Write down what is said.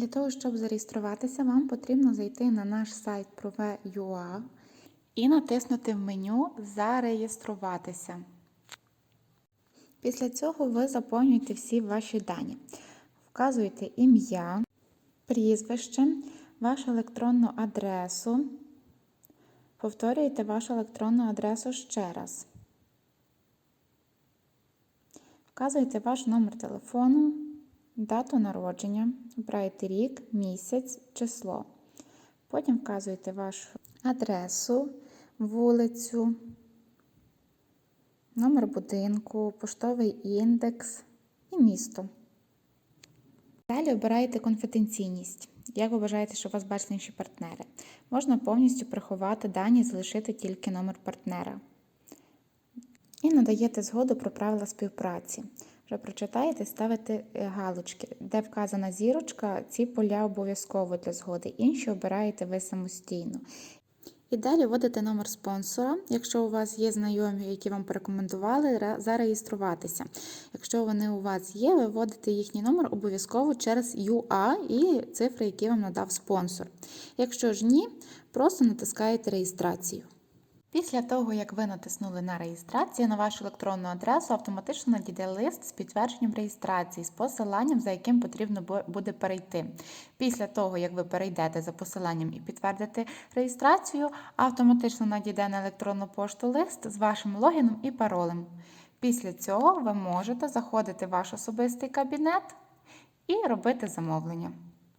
Для того, щоб зареєструватися, вам потрібно зайти на наш сайт prove.ua і натиснути в меню Зареєструватися. Після цього ви заповнюєте всі ваші дані. Вказуєте ім'я, прізвище, вашу електронну адресу. Повторюєте вашу електронну адресу ще раз. Вказуєте ваш номер телефону, дату народження, обираєте рік, місяць, число. Потім вказуєте вашу адресу, вулицю, номер будинку, поштовий індекс і місто. Далі обираєте конфіденційність. Як ви бажаєте, щоб вас бачили інші партнери? Можна повністю приховати дані, залишити тільки номер партнера. І надаєте згоду про правила співпраці. Вже прочитаєте, ставите е, галочки. Де вказана зірочка, ці поля обов'язково для згоди. Інші обираєте ви самостійно. І далі вводите номер спонсора, якщо у вас є знайомі, які вам порекомендували зареєструватися. Якщо вони у вас є, ви вводите їхній номер обов'язково через UA і цифри, які вам надав спонсор. Якщо ж ні, просто натискаєте реєстрацію. Після того, як ви натиснули на реєстрацію, на вашу електронну адресу автоматично надійде лист з підтвердженням реєстрації, з посиланням, за яким потрібно буде перейти. Після того, як ви перейдете за посиланням і підтвердите реєстрацію, автоматично надійде на електронну пошту лист з вашим логіном і паролем. Після цього ви можете заходити в ваш особистий кабінет і робити замовлення.